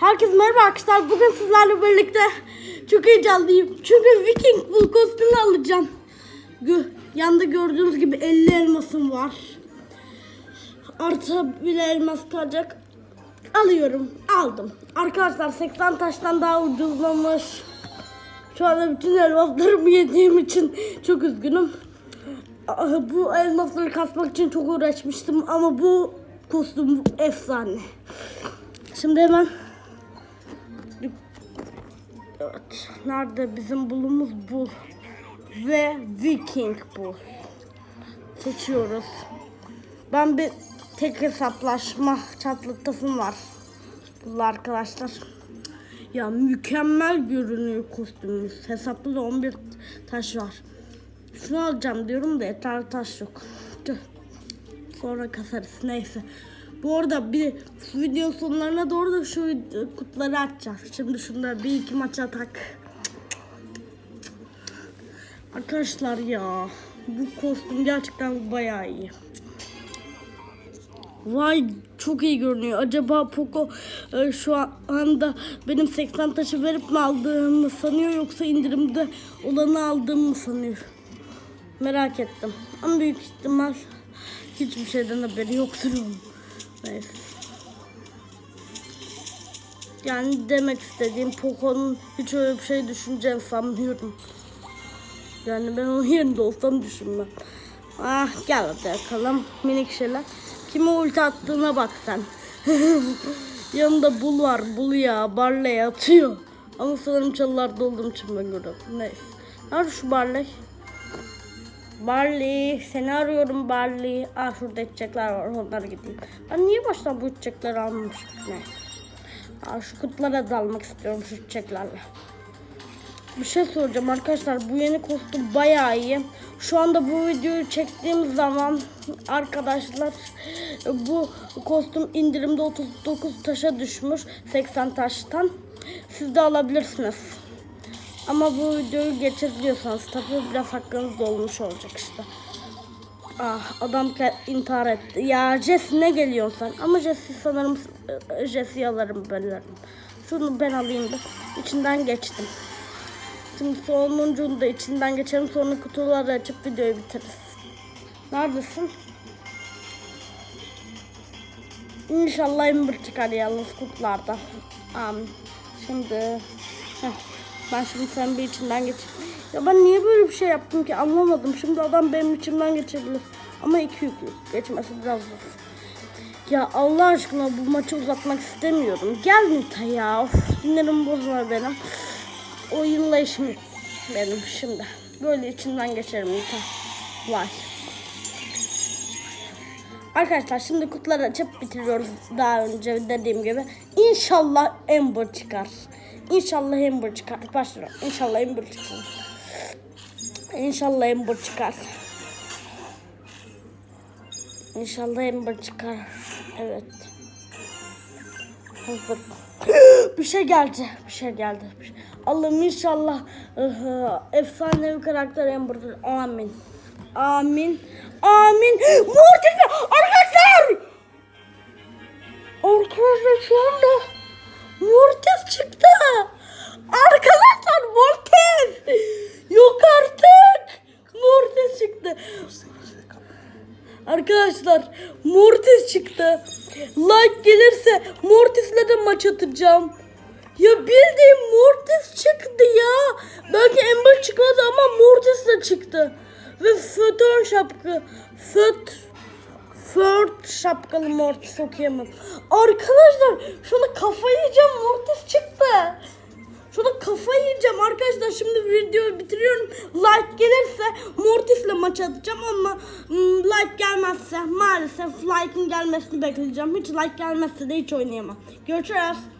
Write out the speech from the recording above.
Herkese merhaba arkadaşlar. Bugün sizlerle birlikte çok heyecanlıyım. Çünkü Viking bu kostümü alacağım. Yanda gördüğünüz gibi 50 elmasım var. Artı bile elmas kalacak. Alıyorum. Aldım. Arkadaşlar 80 taştan daha ucuzlamış. Şu anda bütün elmaslarımı yediğim için çok üzgünüm. Ah, Bu elmasları kasmak için çok uğraşmıştım ama bu kostüm efsane. Şimdi hemen Evet. Nerede bizim bulumuz bu ve Viking bu. Seçiyoruz. Ben bir tek hesaplaşma çatlatasım var. Bu arkadaşlar. Ya mükemmel görünüyor kostümümüz. Hesaplı da 11 taş var. Şunu alacağım diyorum da yeterli taş yok. Sonra kasarız neyse. Bu arada bir video sonlarına doğru da şu kutuları açacağız. Şimdi şunları bir iki maç atak. Arkadaşlar ya bu kostüm gerçekten bayağı iyi. Vay çok iyi görünüyor. Acaba Poco e, şu anda benim 80 taşı verip mi aldığımı sanıyor yoksa indirimde olanı aldığımı mı sanıyor? Merak ettim. Ama büyük ihtimal hiçbir şeyden haberi yoktur onun. Neyse. Yani demek istediğim Poco'nun hiç öyle bir şey düşüneceğini sanmıyorum. Yani ben onun yerinde olsam düşünmem. Ah gel hadi bakalım minik şeyler. Kime ulti attığına bak sen. Yanında bul var. Bul ya. Barley atıyor. Ama sanırım çalılarda olduğum için ben görüyorum. Neyse. Nerede şu Barley? Barley. Seni arıyorum Barley. Ah şurada içecekler var. Onlara gideyim. Ben niye baştan bu içecekleri almamışım? Neyse. Ah, şu kutulara dalmak istiyorum şu çiçeklerle. Bir şey soracağım arkadaşlar. Bu yeni kostüm bayağı iyi. Şu anda bu videoyu çektiğim zaman arkadaşlar bu kostüm indirimde 39 taşa düşmüş 80 taştan. Siz de alabilirsiniz. Ama bu videoyu geç izliyorsanız tabii biraz hakkınız da olmuş olacak işte. Ah adam intihar etti. Ya Jess ne geliyorsun sen? Ama Jess'i sanırım e, Jess'i alırım bölerim. Şunu ben alayım da. İçinden geçtim. Şimdi sonuncunu da içinden geçelim. Sonra kutuları açıp videoyu bitiririz. Neredesin? İnşallah Ember çıkar yalnız kutularda. Amin. Şimdi heh, ben şimdi sen bir içinden geç. Ya ben niye böyle bir şey yaptım ki anlamadım. Şimdi adam benim içimden geçebilir. Ama iki yüklü. Geçmesi biraz zor. Ya Allah aşkına bu maçı uzatmak istemiyorum. Gel Nita ya. Of, sinirim bozma benim. Oyunla işim benim şimdi. Böyle içinden geçerim Nita. Vay. Arkadaşlar şimdi kutuları açıp bitiriyoruz daha önce dediğim gibi. İnşallah Ember çıkar. İnşallah Ember çıkar. Başlıyorum. İnşallah Ember çıkar. İnşallah Ember çıkar. İnşallah Ember çıkar. Evet. Hazır. bir şey geldi. Bir şey geldi. Bir şey. Allah'ım inşallah efsanevi karakter Amber'dır. Amin. Amin. Amin. Mortis Like gelirse Mortis'le de maç atacağım. Ya bildiğim Mortis çıktı ya. Belki Ember çıkmadı ama Mortis de çıktı. Ve fötön şapka. Föt Fört şapkalı Mortis okuyamam. Arkadaşlar şunu kafayı yiyeceğim Mortis çıktı. Kafayı yiyeceğim arkadaşlar. Şimdi videoyu bitiriyorum. Like gelirse Mortis'le maç atacağım ama mm, like gelmezse maalesef like'ın gelmesini bekleyeceğim. Hiç like gelmezse de hiç oynayamam. Görüşürüz.